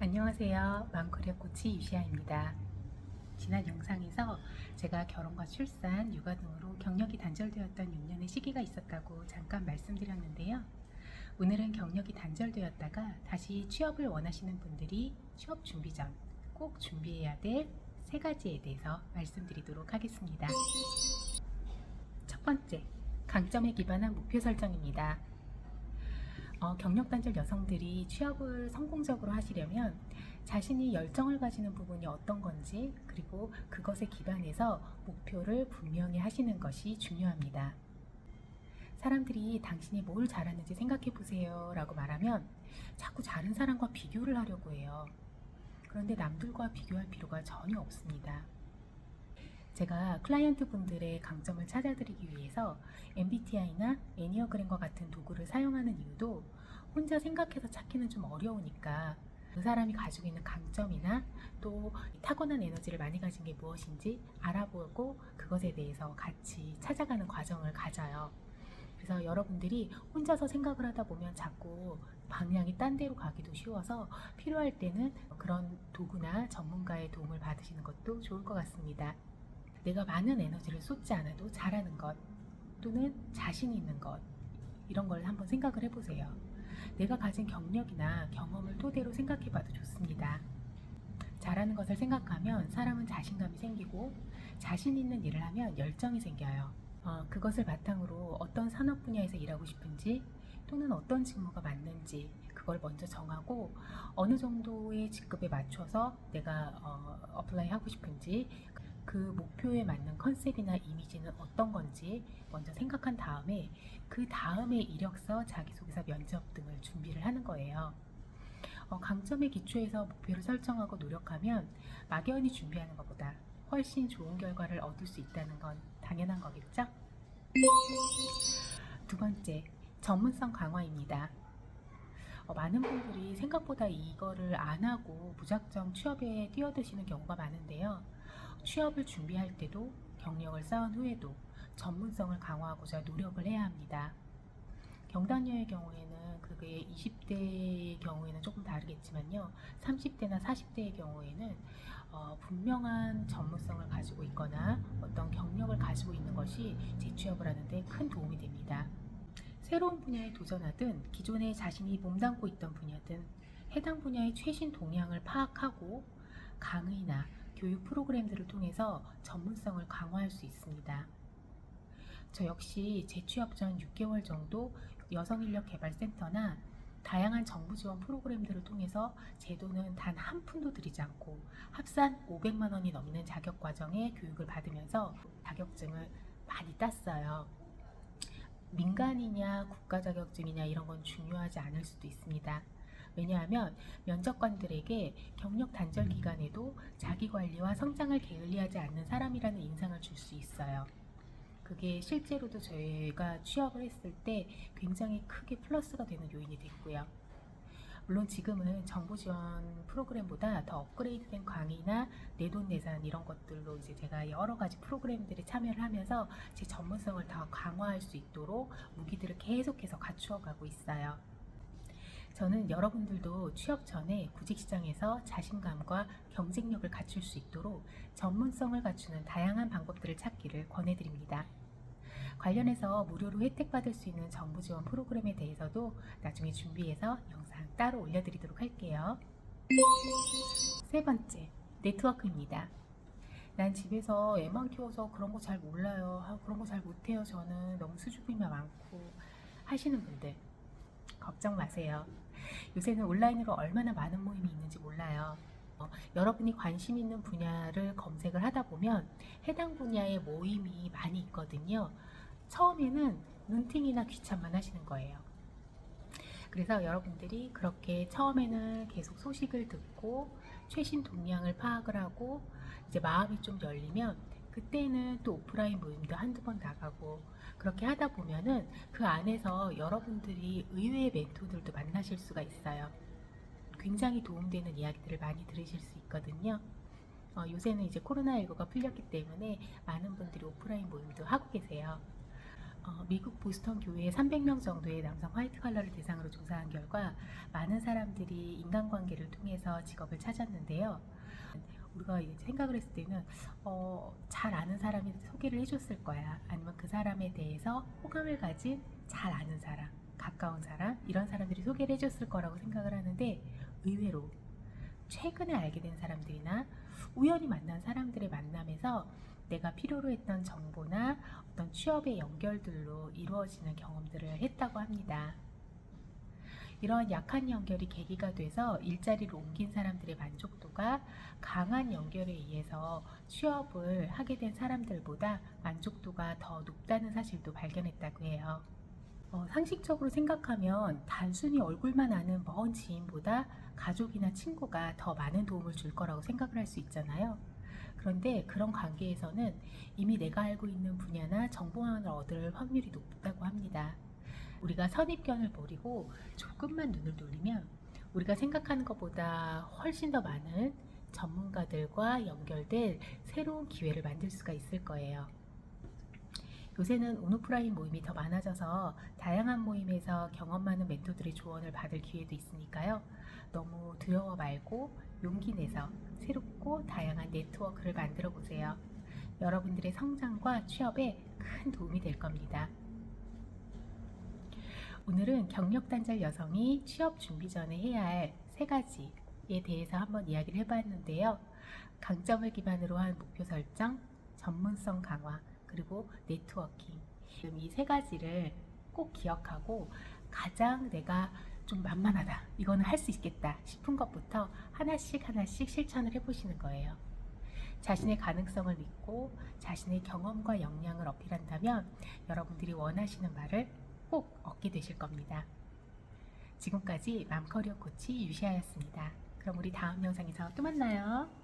안녕하세요. 맘코리아 코치 유시아입니다. 지난 영상에서 제가 결혼과 출산, 육아 등으로 경력이 단절되었던 6년의 시기가 있었다고 잠깐 말씀드렸는데요. 오늘은 경력이 단절되었다가 다시 취업을 원하시는 분들이 취업 준비 전 꼭 준비해야 될 세 가지에 대해서 말씀드리도록 하겠습니다. 첫 번째, 강점에 기반한 목표 설정입니다. 어, 경력 단절 여성들이 취업을 성공적으로 하시려면 자신이 열정을 가지는 부분이 어떤 건지 그리고 그것에 기반해서 목표를 분명히 하시는 것이 중요합니다. 사람들이 당신이 뭘 잘하는지 생각해 보세요 라고 말하면 자꾸 다른 사람과 비교를 하려고 해요. 그런데 남들과 비교할 필요가 전혀 없습니다. 제가 클라이언트 분들의 강점을 찾아드리기 위해서 MBTI나 애니어그램과 같은 도구를 사용하는 이유도 혼자 생각해서 찾기는 좀 어려우니까 그 사람이 가지고 있는 강점이나 또 타고난 에너지를 많이 가진 게 무엇인지 알아보고 그것에 대해서 같이 찾아가는 과정을 가져요. 그래서 여러분들이 혼자서 생각을 하다 보면 자꾸 방향이 딴 데로 가기도 쉬워서 필요할 때는 그런 도구나 전문가의 도움을 받으시는 것도 좋을 것 같습니다. 내가 많은 에너지를 쏟지 않아도 잘하는 것 또는 자신 있는 것 이런 걸 한번 생각을 해보세요. 내가 가진 경력이나 경험을 토대로 생각해봐도 좋습니다. 잘하는 것을 생각하면 사람은 자신감이 생기고 자신 있는 일을 하면 열정이 생겨요. 어, 그것을 바탕으로 어떤 산업 분야에서 일하고 싶은지 또는 어떤 직무가 맞는지 그걸 먼저 정하고 어느 정도의 직급에 맞춰서 내가 어, 어플라이 하고 싶은지 그 목표에 맞는 컨셉이나 이미지는 어떤 건지 먼저 생각한 다음에 그 다음에 이력서, 자기소개서, 면접 등을 준비를 하는 거예요. 어, 강점에 기초해서 목표를 설정하고 노력하면 막연히 준비하는 것보다 훨씬 좋은 결과를 얻을 수 있다는 건 당연한 거겠죠? 두 번째, 전문성 강화입니다. 어, 많은 분들이 생각보다 이거를 안 하고 무작정 취업에 뛰어드시는 경우가 많은데요. 취업을 준비할 때도 경력을 쌓은 후에도 전문성을 강화하고자 노력을 해야 합니다. 경단녀의 경우에는 그게 20대의 경우에는 조금 다르겠지만요. 30대나 40대의 경우에는 어, 분명한 전문성을 가지고 있거나 어떤 경력을 가지고 있는 것이 재취업을 하는데 큰 도움이 됩니다. 새로운 분야에 도전하든 기존에 자신이 몸담고 있던 분야든 해당 분야의 최신 동향을 파악하고 강의나 교육 프로그램들을 통해서 전문성을 강화할 수 있습니다. 저 역시 재취업 전 6개월 정도 여성인력개발센터나 다양한 정부 지원 프로그램들을 통해서 제도는 단 한 푼도 들이지 않고 합산 500만 원이 넘는 자격 과정에 교육을 받으면서 자격증을 많이 땄어요. 민간이냐 국가 자격증이냐 이런 건 중요하지 않을 수도 있습니다. 왜냐하면 면접관들에게 경력 단절 기간에도 자기 관리와 성장을 게을리하지 않는 사람이라는 인상을 줄 수 있어요. 그게 실제로도 저희가 취업을 했을 때 굉장히 크게 플러스가 되는 요인이 됐고요. 물론 지금은 정부 지원 프로그램보다 더 업그레이드된 강의나 내돈내산 이런 것들로 이제 제가 여러 가지 프로그램들에 참여를 하면서 제 전문성을 더 강화할 수 있도록 무기들을 계속해서 갖추어 가고 있어요. 저는 여러분들도 취업 전에 구직시장에서 자신감과 경쟁력을 갖출 수 있도록 전문성을 갖추는 다양한 방법들을 찾기를 권해드립니다. 관련해서 무료로 혜택받을 수 있는 정부 지원 프로그램에 대해서도 나중에 준비해서 영상 따로 올려드리도록 할게요. 세 번째, 네트워크입니다. 난 집에서 애만 키워서 그런 거 잘 몰라요. 아, 그런 거 잘 못해요. 저는 너무 수줍음이 많고 하시는 분들 걱정 마세요. 요새는 온라인으로 얼마나 많은 모임이 있는지 몰라요. 어, 여러분이 관심 있는 분야를 검색을 하다 보면 해당 분야의 모임이 많이 있거든요. 처음에는 눈팅이나 귀찮만 하시는 거예요. 그래서 여러분들이 그렇게 처음에는 계속 소식을 듣고 최신 동향을 파악을 하고 이제 마음이 좀 열리면 그때는 또 오프라인 모임도 한두 번 나가고 그렇게 하다 보면은 그 안에서 여러분들이 의외의 멘토들도 만나실 수가 있어요. 굉장히 도움되는 이야기들을 많이 들으실 수 있거든요. 어, 요새는 이제 코로나19가 풀렸기 때문에 많은 분들이 오프라인 모임도 하고 계세요. 어, 미국 보스턴 교회에 300명 정도의 남성 화이트 칼라를 대상으로 조사한 결과 많은 사람들이 인간관계를 통해서 직업을 찾았는데요. 우리가 생각을 했을 때는 어, 잘 아는 사람이 소개를 해줬을 거야. 아니면 그 사람에 대해서 호감을 가진 잘 아는 사람, 가까운 사람 이런 사람들이 소개를 해줬을 거라고 생각을 하는데 의외로 최근에 알게 된 사람들이나 우연히 만난 사람들의 만남에서 내가 필요로 했던 정보나 어떤 취업의 연결들로 이루어지는 경험들을 했다고 합니다. 이러한 약한 연결이 계기가 돼서 일자리를 옮긴 사람들의 만족도가 강한 연결에 의해서 취업을 하게 된 사람들보다 만족도가 더 높다는 사실도 발견했다고 해요. 어, 상식적으로 생각하면 단순히 얼굴만 아는 먼 지인보다 가족이나 친구가 더 많은 도움을 줄 거라고 생각을 할 수 있잖아요. 그런데 그런 관계에서는 이미 내가 알고 있는 분야나 정보만을 얻을 확률이 높다고 합니다. 우리가 선입견을 버리고 조금만 눈을 돌리면 우리가 생각하는 것보다 훨씬 더 많은 전문가들과 연결될 새로운 기회를 만들 수가 있을 거예요. 요새는 온오프라인 모임이 더 많아져서 다양한 모임에서 경험 많은 멘토들의 조언을 받을 기회도 있으니까요. 너무 두려워 말고 용기 내서 새롭고 다양한 네트워크를 만들어 보세요. 여러분들의 성장과 취업에 큰 도움이 될 겁니다. 오늘은 경력 단절 여성이 취업 준비 전에 해야 할 세 가지에 대해서 한번 이야기를 해봤는데요. 강점을 기반으로 한 목표 설정, 전문성 강화, 그리고 네트워킹. 이세 가지를 꼭 기억하고 가장 내가 좀 만만하다, 이거는 할 수 있겠다 싶은 것부터 하나씩 하나씩 실천을 해보시는 거예요. 자신의 가능성을 믿고 자신의 경험과 역량을 어필한다면 여러분들이 원하시는 말을 꼭 얻게 되실 겁니다. 지금까지 맘커리어 코치 유시아였습니다. 그럼 우리 다음 영상에서 또 만나요.